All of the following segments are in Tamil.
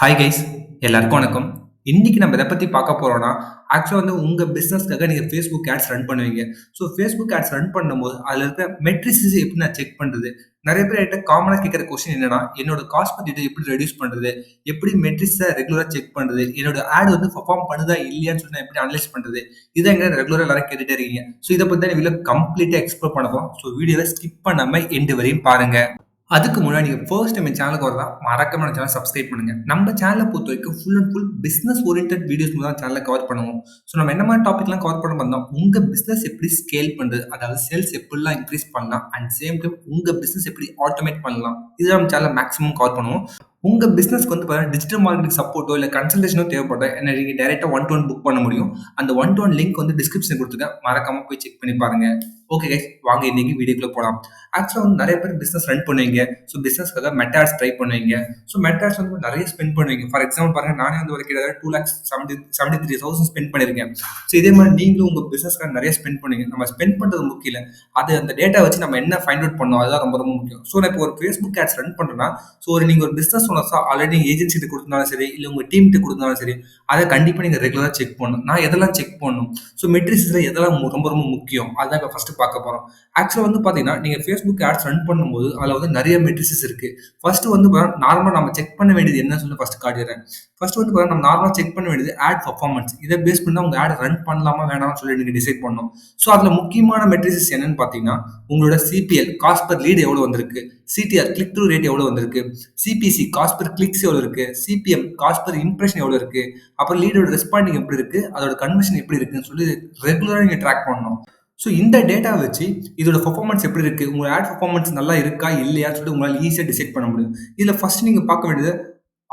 ஹாய் கைஸ் எல்லாருக்கும் வணக்கம். இன்றைக்கி நம்ம இதை பற்றி பார்க்க போகிறோம்னா ஆக்சுவலாக வந்து உங்கள் பிஸ்னஸ்க்காக நீங்கள் ஃபேஸ்புக் ஆட்ஸ் ரன் பண்ணுவீங்க. ஸோ ஃபேஸ்புக் ஆட்ஸ் ரன் பண்ணும்போது அதில் இருக்க மெட்ரிசிஸ் எப்படி நான் செக் பண்ணுறது நிறைய பேர் என்கிட்ட காமனாக கேட்குற கொஸ்டின் என்னன்னா என்னோட காஸ்ட் பட்ஜெட்டை எப்படி ரெடியூஸ் பண்ணுறது எப்படி மெட்ரிக்ஸை ரெகுலராக செக் பண்ணுறது என்னோட ஆட் வந்து பர்ஃபார்ம் பண்ணுதா இல்லையான்னு சொல்லி நான் எப்படி அனலைஸ் பண்ணுறது இதை எங்கே ரெகுலராக எல்லாரும் கேட்டுகிட்டே இருக்கீங்க. ஸோ இதை பற்றி தான் வீடியோ கம்ப்ளீட்டாக எக்ஸ்ப்ளோர் பண்ண போகிறோம் ஸோ வீடியோவை ஸ்கிப் பண்ணாமல் எண்டு வரையும் பாருங்கள் அதுக்கு முன்னாடி நீங்கள் ஃபர்ஸ்ட் டைம் சேனலுக்கு வரதா மறக்காம நம்ம சேனல் சப்ஸ்கிரைப் பண்ணுங்க. நம்ம சேனலை பொறுத்த வரைக்கும் full and full business orient videos தான் சேனலில் கவர் பண்ணுவோம். ஸோ நம்ம என்ன மாதிரி டாபிக்லாம் கவர் பண்ண பண்ணோம் உங்கள் பிஸ்னஸ் எப்படி ஸ்கேல் பண்ணுறது அதாவது சேல்ஸ் எப்படிலாம் இன்க்ரீஸ் பண்ணலாம் அண்ட் சேம் டைம் உங்கள் பிஸ்னஸ் எப்படி ஆட்டோமேட் பண்ணலாம் இது நம்ம சேனலில் மேக்ஸிமம் கவர் பண்ணுவோம். உங்கள் பிஸ்னஸ்க்கு வந்து பார்த்தீங்கன்னா டிஜிட்டல் மார்க்கெட்டிங் சப்போர்ட்டோ இல்லை கன்சல்டேஷனோ தேவைப்பட்டா ஏன்னா நீங்கள் டேரெக்டாக ஒன் டு ஒன் புக் பண்ண முடியும். அந்த ஒன் டு ஒன் லிங்க் வந்து டிஸ்கிரிப்ஷன் கொடுத்துருக்கேன். மறக்காமல் போய் செக் பண்ணி பாருங்கள் ஓகே கைஸ் வாங்க இன்னைக்கு வீடியோக்குள்ள போகலாம் ஆக்சுவலாக வந்து நிறைய பேர் பிஸ்னஸ் ரன் பண்ணுவீங்க. ஸோ பிஸ்னஸ்க்காக மெட்டாட்ஸ் ட்ரை பண்ணுவீங்க. ஸோ மெட்டாட்ஸ் வந்து நிறைய ஸ்பெண்ட் பண்ணுவீங்க. ஃபார் எக்ஸாம்பிள் பாருங்க நானே வந்து ஒரு கிட்டத்தட்ட two lakhs seventy seventy three thousand spend பண்ணியிருக்கேன். ஸோ இதே மாதிரி நீங்களும் உங்கள் பிஸ்னஸ்க்காக நிறைய ஸ்பெண்ட் பண்ணுவீங்க. நம்ம ஸ்பெண்ட் பண்ணுறது முக்கியம் இல்லை. அது அந்த டேட்டா வச்சு நம்ம என்ன ஃபைண்ட் அவுட் பண்ணோம் அதுதான் ரொம்ப ரொம்ப முக்கியம். ஸோ நான் இப்போ ஒரு ஃபேஸ்புக் ஆட்ஸ் ரன் பண்ணுறேன்னா ஸோ ஒரு நீங்கள் ஒரு பிஸ்னஸ் ஓனர்ஸாக ஆல்ரெடி ஏஜென்சிட்டு கொடுத்தாலும் சரி இல்லை உங்கள் டீம்கிட்ட கொடுத்தாலும் சரி அதை கண்டிப்பாக நீங்கள் ரெகுலராக செக் பண்ணணும். நான் எதெல்லாம் செக் பண்ணணும்? ஸோ மெட்ரிக்ஸில் எதெல்லாம் ரொம்ப ரொம்ப முக்கியம்? அதுதான் இப்போ ஃபஸ்ட்டு பார்க்க போகிறோம் ஆக்சுவலாக வந்து பார்த்தீங்கன்னா நீங்கள் ஃபேஸ்புக் ஆட்ஸ் ரன் பண்ணும்போது அதில் வந்து நிறைய மெட்ரிசஸ் இருக்குது ஃபர்ஸ்ட் வந்து நார்மலாக நம்ம செக் பண்ண வேண்டியது என்னன்னு சொல்லி ஃபர்ஸ்ட் காட்டிடுறேன். ஃபர்ஸ்ட் வந்து நம்ம நார்மலாக செக் பண்ண வேண்டியது ஆட் பர்ஃபார்மன்ஸ் இதை பேஸ் பண்ணி உங்கள் ஆட் ரன் பண்ணலாமா வேணாம்னு சொல்லி நீங்கள் டிசைட் பண்ணணும். ஸோ அதில் முக்கியமான மெட்ரிசஸ் என்னன்னு பார்த்தீங்கன்னா உங்களோட சிபிஎல் காஸ்ட் பர் லீடு எவ்வளோ வந்திருக்கு? சிடிஆர் கிளிக் த்ரூ ரேட் எவ்வளோ வந்திருக்கு? சிபிசி காஸ்ட் பர் கிளிக்ஸ் எவ்வளோ இருக்கு? சிபிஎம் காஸ்ட் பர் இம்ப்ரெஷன் எவ்வளோ இருக்கு? அப்புறம் லீடோட ரெஸ்பாண்டிங் எப்படி இருக்கு? அதோட கன்வர்ஷன் எப்படி இருக்குன்னு சொல்லி ரெகுலராக நீங்கள் ட்ராக் பண்ணணும். ஸோ இந்த டேட்டா வச்சு இதோட பர்ஃபார்மன்ஸ் எப்படி இருக்குது உங்கள் ஆட் பர்ஃபார்மன்ஸ் நல்லா இருக்கா? இல்லையான்னு சொல்லிட்டு உங்களால் ஈஸியாக டிசைட் பண்ண முடியும். இதில் ஃபர்ஸ்ட் நீங்கள் பார்க்க வேண்டியது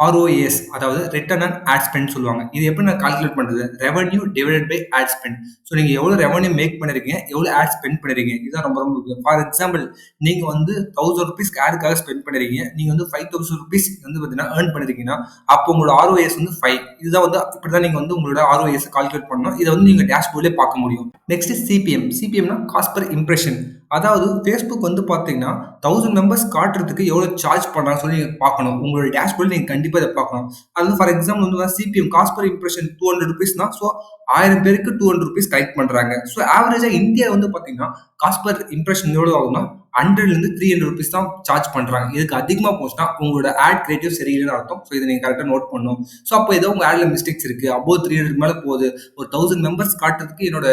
ஆர்ஓஏஎஸ் அதாவது ரிட்டர்ன் ஆன் ஆட் ஸ்பெண்ட் சொல்லுவாங்க. இது எப்படி நான் கால்குலேட் பண்ணுறது revenue divided by ad spend so நீங்கள் எவ்வளோ ரெவன்யூ மேக் பண்ணிருக்கீங்க எவ்வளோ ஆட் ஸ்பெண்ட் பண்ணிருக்கீங்க. இதுதான் ரொம்ப ரொம்ப முக்கியம். ஃபார் எக்ஸாம்பிள் நீங்கள் வந்து தௌசண்ட் ருபீஸ் ஆடுக்காக ஸ்பெண்ட் பண்ணிருக்கீங்க. நீங்கள் வந்து ஃபைவ் தௌசண்ட் ருபீஸ் வந்து பார்த்தீங்கன்னா ஏர்ன் பண்ணிருக்கீங்கன்னா அப்போ உங்களோட ஆர்ஓஎஸ் வந்து ஃபைவ் இதுதான் வந்து இப்படி தான் நீங்கள் வந்து உங்களோட ஆர்ஓஎஸ் கால்குலேட் பண்ணணும். இதை வந்து நீங்கள் டேஷ்போர்ட்லேயே பார்க்க முடியும். நெக்ஸ்ட் சிபிஎம் சிபிஎம்னா காஸ்ட் பர் இம்ப்ரெஷன் அதாவது ஃபேஸ்புக் வந்து பார்த்தீங்கன்னா தௌசண்ட் மெம்பர்ஸ் காட்டுறதுக்கு எவ்வளோ சார்ஜ் பண்ணுறாங்கன்னு சொல்லி நீங்கள் பார்க்கணும். உங்களோட டேஷ்போர்டில் நீங்கள் கண்டிப்பாக இதை பார்க்கணும். அது ஃபார் எக்ஸாம்பிள் வந்து CPM cost per impression two hundred ருபீஸ்னா so ஆயிரம் பேருக்கு டூ ஹண்ட்ரட் ருபீஸ் கலெக்ட் பண்ணுறாங்க ஸோ ஆவரேஜாக இந்தியா வந்து பார்த்தீங்கன்னா காஸ்ட் பர் இம்ப்ரெஷன் எவ்வளோ ஆகும்னா ஹண்ட்ரட்லேருந்து த்ரீ ஹண்ட்ரட் ருபீஸ் தான் சார்ஜ் பண்ணுறாங்க இதுக்கு அதிகமாக போச்சுன்னா உங்களோட ஆட் கிரியேட்டிவ் சரியில்லைன்னு அர்த்தம். ஸோ இதை நீங்கள் கரெக்டாக நோட் பண்ணணும். ஸோ அப்போ ஏதோ உங்கள் ஆடில் மிஸ்டேக்ஸ் இருக்குது அபோவ் த்ரீ ஹண்ட்ரட் மேலே போகுது. ஒரு தௌசண்ட் மெம்பர்ஸ் காட்டுறதுக்கு என்னோட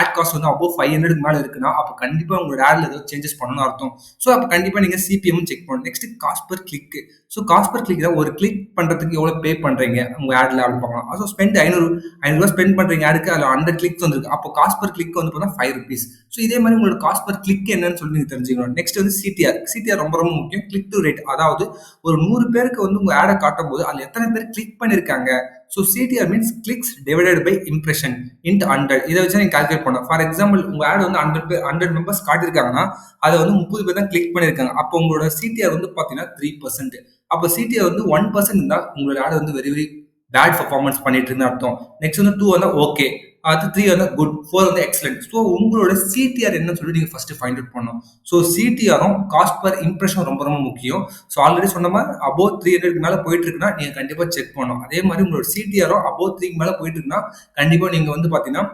ஆட் காஸ்ட் வந்து அபோவ் ஃபைவ் ஹண்ட்ரட் மேலே இருக்குன்னா அப்போ கண்டிப்பாக உங்களோட ஆடில் ஏதோ சேஞ்சஸ் பண்ணணும்னு அர்த்தம். ஸோ அப்போ கண்டிப்பாக நீங்கள் சிபிஎம் செக் பண்ணணும். Next cost per click so cost per click தான் ஒரு கிளிக் பண்ணுறதுக்கு எவ்வளோ பே பண்ணுறீங்க உங்கள் ஆடில் அப்படி பார்க்கலாம் ஸோ ஸ்பெண்ட் ஐநூறு ஐநூறுரூவா ஸ்பெண்ட் பண்ணுறீங்க ஆடுக்கு அதில் ஹண்ட்ரட் கிளிக்ஸ் வந்துருக்கு. அப்போ காஸ்ட் பர் கிளிக் வந்து பார்த்தா ஃபைவ் ருபீஸ் ஸோ இதே மாதிரி உங்களோட காஸ்ட் பர் கிளிக் என்னன்னு சொல்லி நீங்கள் தெரிஞ்சுக்கணும். நெக்ஸ்ட் வந்து சிடிஆர் சிடிஆர் ரொம்ப ரொம்ப முக்கியம். கிளிக் டு ரேட் அதாவது ஒரு நூறு பேருக்கு வந்து உங்கள் ஆடை காட்டும் போது அதில் எத்தனை பேர் கிளிக் பண்ணியிருக்காங்க so CTR means clicks divided by impression into hundred இதை வச்சு நீங்கள் கால்குலேட் பண்ணோம் ஃபார் எக்ஸாம்பிள் உங்கள் ஆட் வந்து ஹண்ட்ரட் பேர் ஹண்ட்ரட் மெம்பர்ஸ் காட்டியிருக்காங்கன்னா அதை வந்து முப்பது பேர் தான் கிளிக் பண்ணியிருக்காங்க அப்போ உங்களோட சிடிஆர் வந்து பார்த்தீங்கன்னா த்ரீ பர்சன்ட் அப்போ சிடிஆர் வந்து ஒன் பர்சன்ட் இருந்தால் உங்களோட ஆட் வந்து வெரி வெரி பேட் பர்ஃபார்மன்ஸ் பண்ணிட்டு இருந்தா அர்த்தம். நெக்ஸ்ட் வந்து டூ வந்தால் ஓகே அது த்ரீ வந்து குட் ஃபோர் வந்து எக்ஸலன்ட் ஸோ உங்களோட சிடிஆர் என்னன்னு சொல்லி நீங்கள் ஃபர்ஸ்ட் ஃபைண்ட் அவுட் பண்ணணும். ஸோ சிடிஆரும் காஸ்ட் பர் இம்ப்ரெஷன் ரொம்ப ரொம்ப முக்கியம். ஸோ ஆல்ரெடி சொன்ன மாதிரி அபோவ் த்ரீ ஹண்ட்ரட் மேலே போயிட்டு இருக்குன்னா நீங்கள் கண்டிப்பாக செக் பண்ணணும். அதே மாதிரி உங்களோட சிடிஆரும் அபோவ் த்ரீக்கு மேலே போயிட்டு இருக்குன்னா கண்டிப்பாக நீங்கள் வந்து பார்த்தீங்கன்னா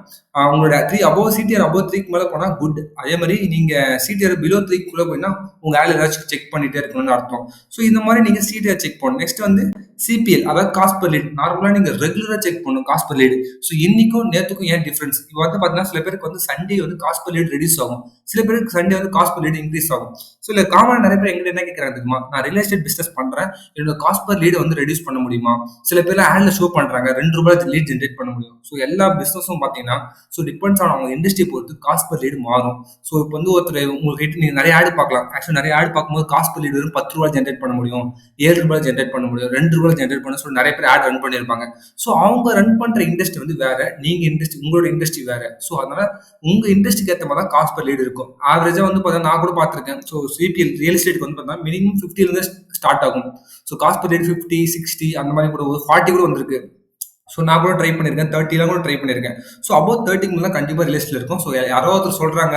உங்களோட த்ரீ அபோவ் சிடிஆர் அபோவ் த்ரீக்கு மேலே போனால் குட் அதே மாதிரி நீங்கள் சிடிஆர் பிலோ த்ரீக்குள்ளே போயின்னா உங்கள் ஆள் ஏதாச்சும் செக் பண்ணிகிட்டே இருக்கணும்னு அர்த்தம். ஸோ இந்த மாதிரி நீங்கள் சிடிஆர் செக் பண்ணணும். நெக்ஸ்ட் வந்து சிபிஎல் அதாவது காஸ்ட் பர் லீட் நார்மலாக நீங்கள் ரெகுலராக செக் பண்ணணும் காஸ்ட் பர் லீடு ஸோ இன்னைக்கும் நேற்றுக்கும் ஏன் டிஃபரன்ஸ் இப்போ வந்து பார்த்தீங்கன்னா சில பேருக்கு வந்து சண்டே வந்து காஸ்ட் பர் லீட் ரெடியூஸ் ஆகும். சில பேருக்கு சண்டே வந்து காஸ்ட் பர் இன்க்ரீஸ் ஆகும். ஸோ இல்லை காமனாக நிறைய பேர் எங்கிட்ட என்ன கேட்குறாங்க தெரியுமா? நான் ரியல் எஸ்டேட் பிஸ்னஸ் பண்ணுறேன் என்னோட காஸ்ட் பர் லீடு வந்து ரெடியூஸ் பண்ண முடியுமா? சில பேர்லாம் ஆடில் ஷோ பண்ணுறாங்க ரெண்டு ரூபாய் லீட் ஜென்ரேட் பண்ண முடியும். ஸோ எல்லா பிஸ்னஸும் பார்த்தீங்கன்னா ஸோ டிபெண்ட்ஸ் ஆன் அவங்க இண்டஸ்ட்ரி பொறுத்து காஸ்ட் பர் லீடு மாறும். ஸோ இப்போ வந்து ஒருத்தர் உங்ககிட்ட நீங்கள் நிறைய ஆடு பார்க்கலாம். ஆக்சுவலி நிறைய ஆடு பார்க்கும்போது காஸ்ட் பர் லீடு வெறும் பத்து ரூபாய் ஜென்ரேட் பண்ண முடியும். ஏழு ரூபாய் ஜென்ரேட் பண்ண முடியும். ரெண்டு ரூபாய் ஜென்ரேட் பண்ண சொல்லி நிறைய பேர் ஆட் ரன் பண்ணியிருப்பாங்க ஸோ அவங்க ரன் பண்ணுற இண்டஸ்ட்ரி வந்து வேற. நீங்க இண்டஸ்ட்ரி உங்களோட இண்டஸ்ட்ரி வேற. ஸோ அதனால உங்க இண்டஸ்ட்ரிக்கு ஏற்ற மாதிரி தான் காஸ்ட் பர் லீடு இருக்கும். ஆவரேஜா வந்து பார்த்தா நான் கூட பார்த்துருக்கேன் ஸோ சிபிஎல் ரியல் எஸ்டேட்க்கு வந்து பார்த்தா மினிமம் ஃபிஃப்டிலேருந்து ஸ்டார்ட் ஆகும். So cost per lead fifty sixty அந்த மாதிரி கூட ஒரு ஃபார்ட்டி கூட வந்திருக்கு. ஸோ நான் கூட ட்ரை பண்ணியிருக்கேன் தேர்ட்டிலாம் கூட ட்ரை பண்ணியிருக்கேன் ஸோ அபவ் தேர்ட்டிக்கு தான் கண்டிப்பாக ரிலேஷனில் இருக்கும். ஸோ யாரோ ஒருத்தர் சொல்கிறாங்க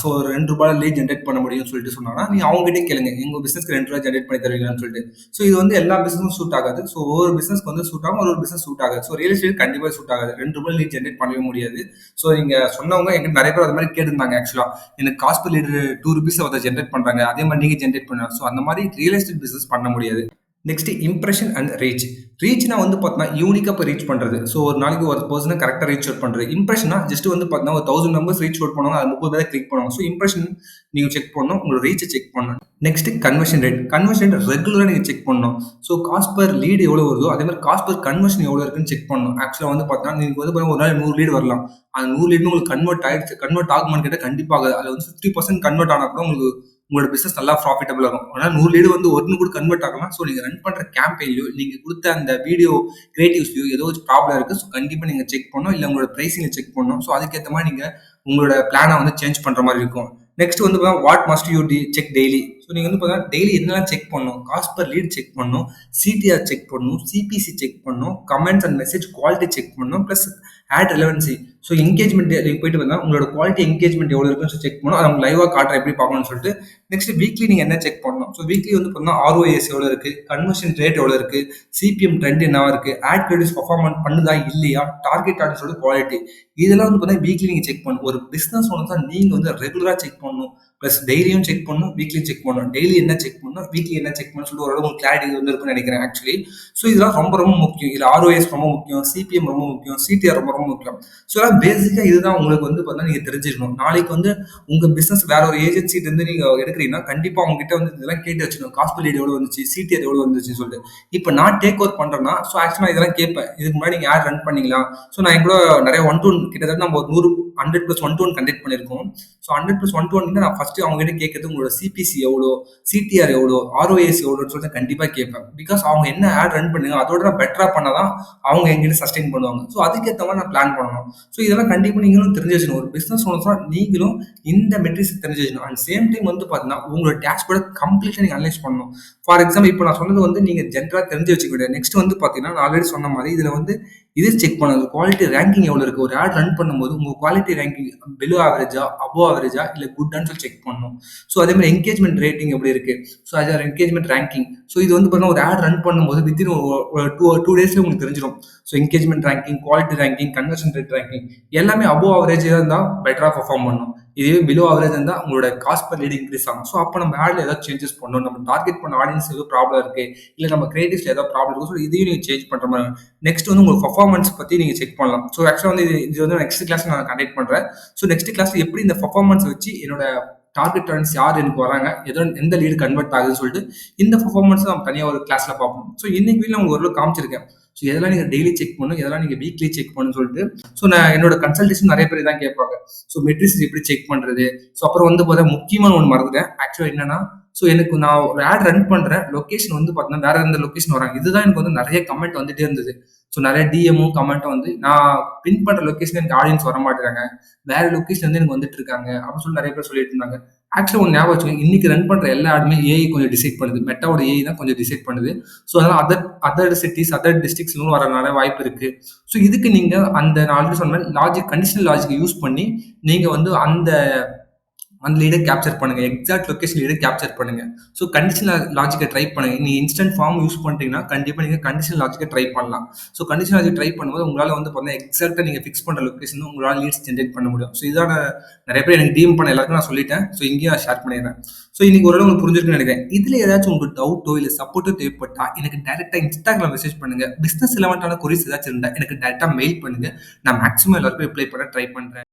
ஸோ ஒரு ரெண்டு ரூபாய் லீட் ஜென்ரேட் பண்ண முடியும்னு சொல்லிட்டு சொன்னாங்கன்னா நீங்கள் அவங்ககிட்டே கேளுங்க. எங்கள் பிஸ்னஸ்க்கு ரெண்டு ரூபாய் ஜென்ரேட் பண்ணி தருவீங்கன்னு சொல்லிட்டு. ஸோ இது வந்து எல்லா பிஸ்னஸும் சூட் ஆகாது. ஸோ ஒவ்வொரு பிஸ்னஸ்க்கு வந்து சூட் ஆகும் ஒரு ஒரு பிஸ்னஸ் சூட் ஆகாது. ஸோ ரியல் எஸ்டேட் கண்டிப்பாக சூட் ஆகாது. ரெண்டு ரூபாய் லீட் ஜென்ரேட் பண்ணவே முடியாது. ஸோ நீங்கள் சொன்னவங்க எங்கிட்ட நிறைய பேர் அது மாதிரி கேட்டிருந்தாங்க ஆக்சுவலாக எனக்கு cost per leader two rupees அதை ஜென்ரேட் பண்ணுறாங்க அதே மாதிரி நீங்கள் ஜென்ரேட் பண்ணுவாங்க ஸோ அந்த மாதிரி ரியல் எஸ்டேட் பிஸ்னஸ் பண்ண முடியாது. நெக்ஸ்ட் இம்ப்ரெஷன் அண்ட் ரீச் ரீச்னா வந்து பார்த்தீங்கன்னா யூனிக்காக இப்போ ரீச் பண்ணுறது ஸோ ஒரு நாளைக்கு ஒரு பர்சனை கரெக்டாக ரீச் அவுட் பண்ணுறது இம்ப்ரெஷனா ஜஸ்ட் வந்து பார்த்தீங்கன்னா ஒரு தௌசண்ட் நம்பர்ஸ் ரீச் அவுட் பண்ணுவாங்க அது முப்பது பேர் கிளிக் பண்ணுவாங்க ஸோ இம்ப்ரெஷன் நீங்கள் செக் பண்ணணும். உங்களோட ரீச்சை செக் பண்ணணும். Next conversion rate conversion rate ரெகுலராக நீங்கள் செக் பண்ணணும். ஸோ காஸ்ட் பர் லீடு எவ்வளோ வருதோ அதே மாதிரி காஸ்ட் பர் கன்வர்ஷன் எவ்வளோ இருக்குன்னு செக் பண்ணணும். ஆக்சுவலாக வந்து பார்த்தீங்கன்னா நீங்கள் வந்து ஒரு நாள் நூறு லீடு வரலாம். அந்த நூறு லீடு உங்களுக்கு கன்வெர்ட் ஆயிடுச்சு கன்வெர்ட் ஆகுமான்னு கேட்டால் கண்டிப்பாக அதில் வந்து ஃபிஃப்டி பர்சன்ட் கன்வெர்ட் ஆனால் கூட உங்களுக்கு உங்களோட பிசினஸ் நல்லா ப்ராஃபிட்டபிள் ஆகும். ஆனால் நூறு லீடு வந்து ஒன்று கூட கன்வெர்ட் ஆகலாம். ஸோ நீங்கள் ரன் பண்ணுற கேம்பெயின்லையோ நீங்கள் கொடுத்த அந்த வீடியோ கிரியேட்டிவ்ஸ்லையோ ஏதோ ஒரு ப்ராப்ளம் இருக்குது ஸோ கண்டிப்பாக நீங்கள் செக் பண்ணணும். இல்லை உங்களோட ப்ரைஸிங்கை செக் பண்ணணும். ஸோ அதுக்கேற்ற மாதிரி நீங்கள் உங்களோட பிளானை வந்து சேஞ்ச் பண்ணுற மாதிரி இருக்கும். நெக்ஸ்ட் வந்து பார்த்தா what must you do check daily so நீங்கள் வந்து பார்த்தா டெய்லி என்னெல்லாம் செக் பண்ணணும்? காஸ்ட் பர் லீட் செக் பண்ணணும் சிடிஆர் செக் பண்ணணும் சிபிசி செக் பண்ணணும் comments and message quality check பண்ணணும் plus ad relevancy so engagement போயிட்டு வந்தால் உங்களோட குவாலிட்டி எங்கேஜ்மெண்ட் எவ்வளோ இருக்குன்னு செக் பண்ணணும். அதை அவங்க லைவாக காட்டுற எப்படி பார்க்கணும்னு சொல்லிட்டு நெக்ஸ்ட் வீக்லி நீங்கள் என்ன செக் பண்ணணும்? ஸோ வீக்லி வந்து பார்த்தீங்கன்னா ஆர்ஓஎஸ் எவ்வளோ இருக்குது கன்வர்ஷன் ரேட் எவ்வளோ இருக்குது சிபிஎம் ட்ரெண்ட் என்னவா இருக்குது ஆட் கிரெடிட்ஸ் பர்ஃபார்மன்ஸ் பண்ணுதா இல்லையா டார்கெட் ஆடியன்ஸோட குவாலிட்டி இதெல்லாம் வந்து பார்த்தீங்கன்னா வீக்லி நீங்கள் செக் பண்ணணும். ஒரு பிஸ்னஸ் ஒன்று தான் நீங்கள் வந்து ரெகுலராக செக் பண்ணணும். ப்ளஸ் டெய்லியும் செக் பண்ணணும் வீக்லி செக் பண்ணணும். டெய்லி என்ன செக் பண்ணணும் வீக்லி என்ன செக் பண்ணணும் சொல்லிட்டு ஒரு கிளாரிட்டி வந்து இருக்குன்னு நினைக்கிறேன் ஆக்சுவலி ஸோ இதெல்லாம் ரொம்ப ரொம்ப முக்கியம். இதில் ஆர்ஓஎஸ் ரொம்ப முக்கியம் சிபிஎம் ரொம்ப முக்கியம் சிடிஆர் ரொம்ப ரொம்ப முக்கியம். ஸோ எல்லாம் பேசிக்காக இதுதான் உங்களுக்கு வந்து பார்த்தீங்கன்னா நீங்கள் தெரிஞ்சிருக்கணும் நாளைக்கு வந்து உங்கள் பிஸ்னஸ் வேற ஒரு ஏஜென்சிட்டு இருந்து நீங்கள் எடுக்கிறீங்கன்னா கண்டிப்பாக அவங்ககிட்ட வந்து இதெல்லாம் கேட்டு வச்சுக்கணும். காஸ்ட் லீட் எவ்வளோ வந்துச்சு சிடிஆர் எவ்வளோ வந்துச்சுன்னு சொல்லிட்டு. இப்போ நான் டேக் ஓவர் பண்ணுறேன்னா ஸோ ஆக்சுவலாக இதெல்லாம் கேட்பேன். இதுக்கு முன்னாடி நீங்கள் யார் ரன் பண்ணீங்களா? ஸோ நான் எங்களோட நிறைய ஒன் டூ கிட்டத்தட்ட நம்ம ஒரு நூறு hundred plus one to one conduct பண்ணியிருக்கோம் so hundred plus one to one நான் ஃபஸ்ட்டு அவங்க கிட்ட கேட்கறது உங்களோட சிபிசி எவ்வளோ சிடிஆர் எவ்வளோ ஆர்ஓஎஸ் எவ்வளோன்னு சொல்லிட்டு கண்டிப்பாக கேட்பேன். பிகாஸ் அவங்க என்ன ஆட் ரன் பண்ணுங்க அதோட நான் பெட்டராக பண்ணால் தான் அவங்க எங்கிட்ட சஸ்டெயின் பண்ணுவாங்க. ஸோ அதுக்கேற்ற மாதிரி நான் பிளான் பண்ணணும். ஸோ இதெல்லாம் கண்டிப்பாக நீங்களும் தெரிஞ்சு வச்சுக்கணும். ஒரு பிஸ்னஸ் ஓனர்ஸாக நீங்களும் இந்த மெட்ரிக்ஸ் தெரிஞ்சு வச்சுக்கணும். அண்ட் சேம் டைம் வந்து பார்த்தீங்கன்னா உங்களோட டேஷ்போர்டை கம்ப்ளீட்டாக நீங்கள் அனலைஸ் பண்ணணும். ஃபார் எக்ஸாம்பிள் இப்போ நான் சொன்னது வந்து நீங்கள் ஜென்ரலாக தெரிஞ்சு வச்சுக்க நெக்ஸ்ட் வந்து பார்த்தீங்கன்னா நான் ஆல்ரெடி சொன்ன மாதிரி இதில் வந்து இது செக் பண்ணுங்க குவாலிட்டி ரேங்கிங் எவ்வளோ இருக்குது ஒரு ஆட் ரன் பண்ணும்போது உங்கள் குவாலிட்டி ரேங்கிங் பிலோ ஆவரேஜா அபோ ஆவரேஜா இல்லை குட்டான்னு சொல்லி செக் பண்ணணும். ஸோ அதே மாதிரி என்கேஜ்மெண்ட் ரேட்டிங் எப்படி இருக்குது ஸோ அது என்கேஜ்மெண்ட் ரேங்கிங் ஸோ இது வந்து பார்த்தீங்கன்னா ஒரு ஆட் ரன் பண்ணும்போது வித்தின் ஒரு டூ டூ டேஸ்ல உங்களுக்கு தெரிஞ்சிடும் so engagement ranking quality ranking conversion rate ranking எல்லாமே அபோ ஆவரேஜ் இருந்தால் பெட்டராக பர்ஃபார்ம் பண்ணும். இதுவே பிலோ ஆவரேஜ் இருந்தால் உங்களோட காஸ்ட் பர் லீடு இன்க்ரீஸ் ஆகும். ஸோ அப்போ நம்ம ஆட்ல ஏதாவது சேஞ்சஸ் பண்ணணும் நம்ம டார்கெட் பண்ண ஆடியன்ஸ் ஏதோ ப்ராப்ளம் இருக்கு இல்லை நம்ம கிரியேட்டிவ்ஸ்ல ஏதாவது ப்ராப்ளம் இருக்கும் ஸோ இதையும் நீங்கள் சேஞ்ச் பண்ணுற மாதிரி. நெக்ஸ்ட் வந்து உங்களுக்கு பர்ஃபார்மன்ஸ் பற்றி நீங்கள் செக் பண்ணலாம். ஸோ ஆக்சுவலாக வந்து இது இது வந்து நெக்ஸ்ட் கிளாஸ் நான் கண்டக்ட் பண்ணுறேன் ஸோ நெக்ஸ்ட் கிளாஸ் எப்படி இந்த பர்ஃபார்மன்ஸ் வச்சு என்னோட டார்கெட் ரன்ஸ் யார் எனக்கு வராங்க எதோ எந்த லீடு கன்வெர்ட் ஆகுதுன்னு சொல்லிட்டு இந்த பர்ஃபார்மன்ஸ் நம்ம தனியாக ஒரு கிளாஸில் பார்ப்போம். ஸோ இன்னைக்கு வீட்டில் உங்களுக்கு ஒரு காமிச்சிருக்கேன். ஸோ எதெல்லாம் நீங்கள் டெய்லி செக் பண்ணணும் எதெல்லாம் நீங்கள் வீக்லி செக் பண்ணணும்னு சொல்லிட்டு. ஸோ நான் என்னோட கன்சல்டேஷன் நிறைய பேர் தான் கேட்பாங்க. ஸோ மெட்ரிக்ஸ் எப்படி செக் பண்ணுறது ஸோ அப்புறம் வந்து பார்த்தா முக்கியமான ஒன்று மறந்துட்டேன். ஆக்சுவலாக என்னன்னா ஸோ எனக்கு நான் ஒரு ஆட் ரன் பண்ணுறேன் லொக்கேஷன் வந்து பார்த்தீங்கன்னா வேற எந்த லொக்கேஷன் வராங்க. இதுதான் எனக்கு வந்து நிறைய கமெண்ட் வந்துட்டே இருந்தது. ஸோ நிறைய டிஎம்மும் கமெண்ட்டும் வந்து நான் பின் பண்ணுற லொக்கேஷன் எனக்கு ஆடியன்ஸ் வர மாட்டேறாங்க வேற லொக்கேஷன் வந்து எனக்கு வந்துட்டு இருக்காங்க. அப்படின்னு சொல்லி நிறைய பேர் சொல்லிட்டு இருந்தாங்க. ஆக்சுவலாக ஒன்று ஞாபகம் வச்சுக்கோங்க இன்னைக்கு ரன் பண்ணுற எல்லா ஆடுமே ஏஐ கொஞ்சம் டிசைட் பண்ணுது. மெட்டாவோட ஏஐ தான் கொஞ்சம் டிசைட் பண்ணுது. ஸோ அதனால் அதர் அதர் சிட்டிஸ் அதர் டிஸ்ட்ரிக்ஸ்லும் வரனால வாய்ப்பு இருக்குது ஸோ இதுக்கு நீங்கள் அந்த நான் ஆல்ரெடி சொன்ன லாஜிக் கண்டிஷனல் லாஜிக்கை யூஸ் பண்ணி நீங்கள் வந்து அந்த அந்த லீடை கேப்சர் பண்ணுங்க. எக்ஸாக்ட் லொக்கேஷன் லீடை கேப்சர் பண்ணுங்க. ஸோ கண்டிஷனல் லாஜிக்கை ட்ரை பண்ணுங்க. நீங்கள் இன்ஸ்டன்ட் ஃபார்ம் யூஸ் பண்ணிட்டீங்கன்னா கண்டிப்பாக நீங்கள் கண்டிஷனல் லாஜிக்கை ட்ரை பண்ணலாம். ஸோ கண்டிஷனல் லாஜிக் ட்ரை பண்ணும்போது உங்களால் வந்து பார்த்தீங்கன்னா எக்ஸாக்டாக நீங்கள் ஃபிக்ஸ் பண்ணுற லொக்கேஷன் உங்களால் லீட்ஸ் ஜென்ரேட் பண்ண முடியும். ஸோ இதான நிறைய பேர் எனக்கு டீம் பண்ண எல்லாருக்கும் நான் சொல்லிட்டேன். ஸோ இங்கேயும் நான் ஷேர் பண்ணிடுறேன். ஸோ இன்னைக்கு ஒரு உங்களுக்கு புரிஞ்சிருக்குன்னு நினைக்கிறேன். இதில் ஏதாச்சும் உங்களுக்கு டவுட்டோ இல்லை சப்போர்ட்டோ தேவைப்பட்டா எனக்கு டேரெக்டாக இன்ஸ்டாகிராம் மெசேஜ் பண்ணுங்க. பிஸ்னஸ் ரிலவெண்ட்டான குறிஸ் ஏதாச்சும் இருந்தால் எனக்கு டேரெக்டாக மெயில் பண்ணுங்க. நான் மேக்ஸிமம் எல்லாருக்கும் ரிப்ளை பண்ண ட்ரை பண்ணுறேன்